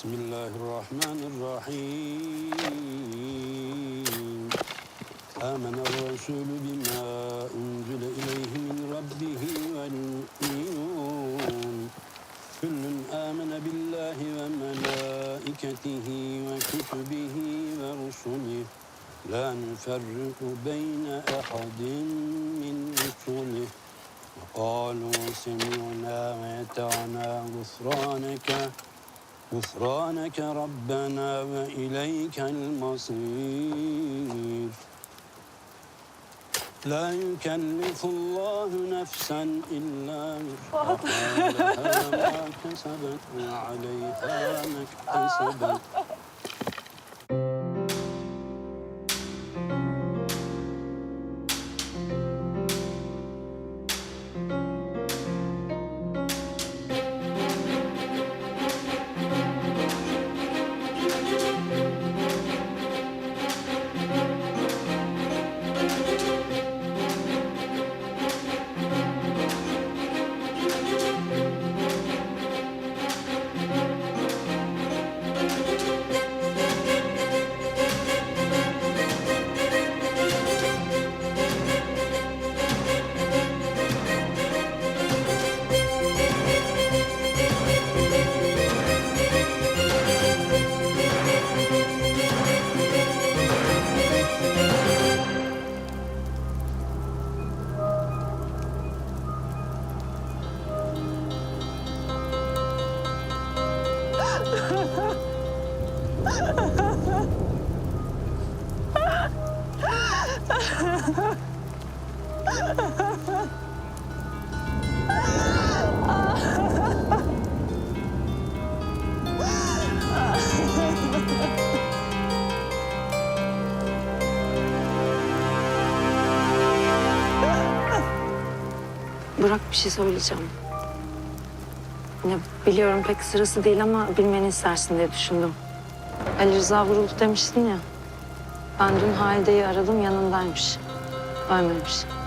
بسم الله الرحمن الرحيم. آمن الرسول بما أنزل إليه من ربه والمؤمنون. كل آمن بالله وملائكته وكتبه ورسله. لا نفرق بين أحد من رسله. وقالوا سمعنا وأطعنا غفرانك. غفرانك ربنا وإليك المصير. لا يكلف الله نفسا إلا وسعها. ما كسبت وعليها ما اكتسبت. Burak bir şey söyleyeceğim. Ya biliyorum pek sırası değil ama bilmeni istersin diye düşündüm. Ali Rıza vuruldu demiştin ya. Ben dün Halide'yi aradım yanındaymış. Ölmemiş.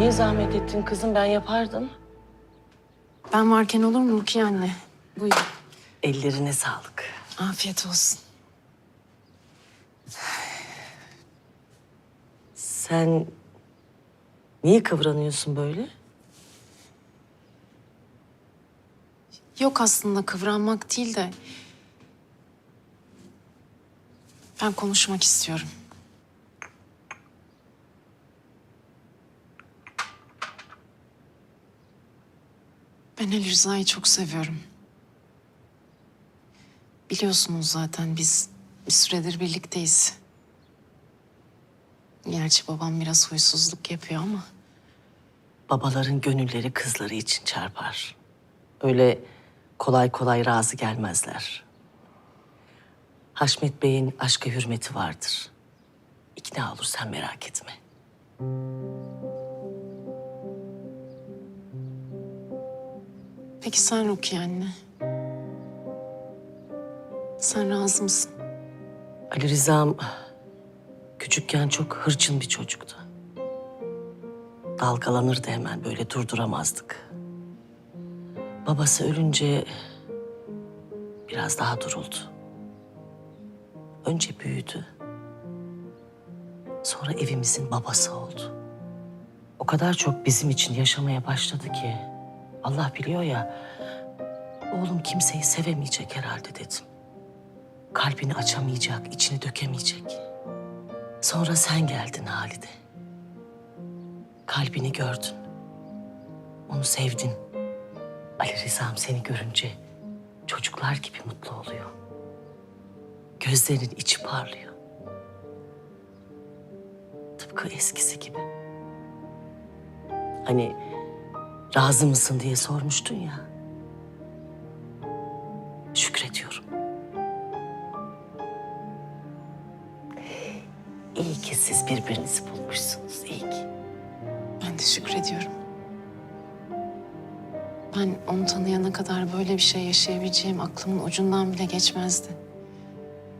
Niye zahmet ettin kızım? Ben yapardım. Ben varken olur mu Rukiye anne? Buyur. Ellerine sağlık. Afiyet olsun. Sen niye kıvranıyorsun böyle? Yok aslında kıvranmak değil de... Ben konuşmak istiyorum. Ben Ali Rıza'yı çok seviyorum. Biliyorsunuz zaten biz bir süredir birlikteyiz. Gerçi babam biraz huysuzluk yapıyor ama... Babaların gönülleri kızları için çarpar. Öyle kolay kolay razı gelmezler. Haşmet Bey'in aşka hürmeti vardır. İkna olur sen merak etme. Peki sen Rukiye anne? Sen razı mısın? Ali Rıza'm küçükken çok hırçın bir çocuktu. Dalgalanırdı hemen böyle durduramazdık. Babası ölünce biraz daha duruldu. Önce büyüdü. Sonra evimizin babası oldu. O kadar çok bizim için yaşamaya başladı ki Allah biliyor ya oğlum kimseyi sevemeyecek herhalde dedim. Kalbini açamayacak, içini dökemeyecek. Sonra sen geldin Halide. Kalbini gördün. Onu sevdin. Ali Rıza'm seni görünce çocuklar gibi mutlu oluyor. Gözlerinin içi parlıyor. Tıpkı eskisi gibi. Hani razı mısın diye sormuştun ya. Şükrediyorum. İyi ki siz birbirinizi bulmuşsunuz. İyi ki. Ben de şükrediyorum. Ben onu tanıyana kadar böyle bir şey yaşayabileceğim aklımın ucundan bile geçmezdi.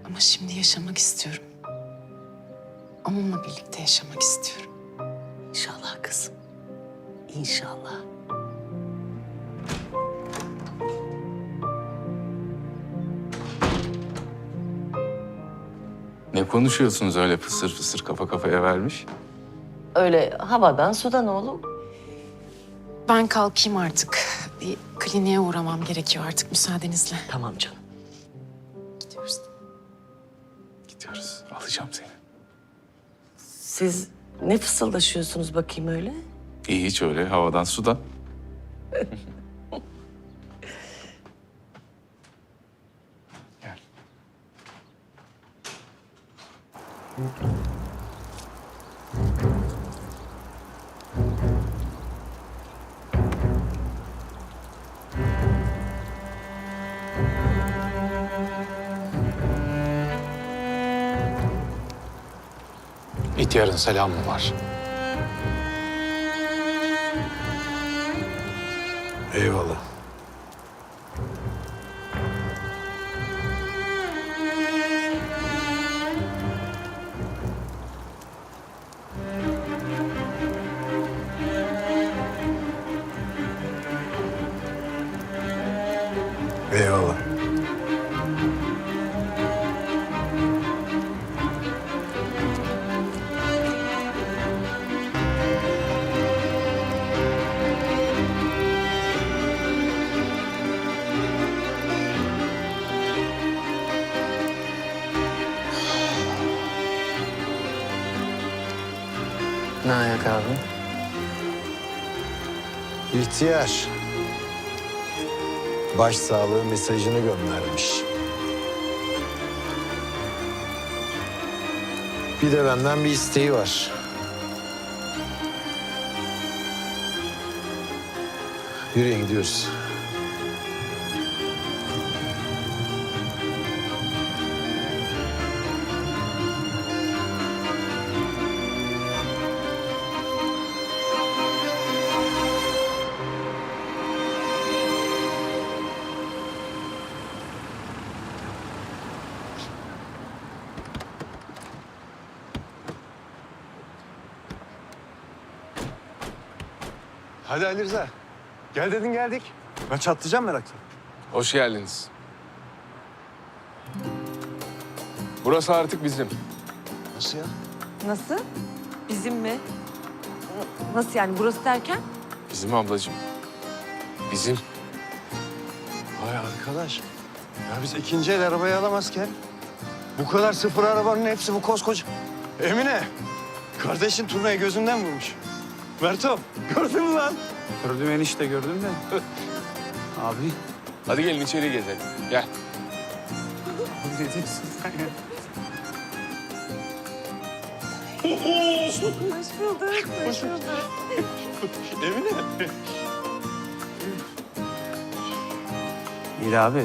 Ama şimdi yaşamak istiyorum. Onunla birlikte yaşamak istiyorum. İnşallah. İnşallah. Ne konuşuyorsunuz öyle fısır fısır kafa kafaya vermiş? Öyle havadan sudan oğlum. Ben kalkayım artık. Bir kliniğe uğramam gerekiyor artık müsaadenizle. Tamam canım. Gidiyoruz. Gidiyoruz. Alacağım seni. Siz ne fısıldaşıyorsunuz bakayım öyle? İyi hiç öyle havadan sudan. Gel. İhtiyarın selamı var. Eyvallah. İhtiyar. Baş sağlığı mesajını göndermiş. Bir de benden bir isteği var. Yürüyün gidiyoruz. Hadi Ali Rıza. Gel dedin geldik. Ben çatlayacağım merakla. Hoş geldiniz. Burası artık bizim. Nasıl ya? Nasıl? Bizim mi? Nasıl yani burası derken? Bizim ablacığım. Bizim. Vay arkadaş. Ya biz ikinci el arabayı alamazken bu kadar sıfır arabanın hepsi bu koskoca. Emine, kardeşin turnayı gözünden vurmuş. Merto, gördün mü lan? Gördüm enişte gördüm de. Abi Hadi gelin içeri gezelim. Gel. ne diyorsun sen ya? Hoş bulduk, hoş bulduk. Emine. İyi abi.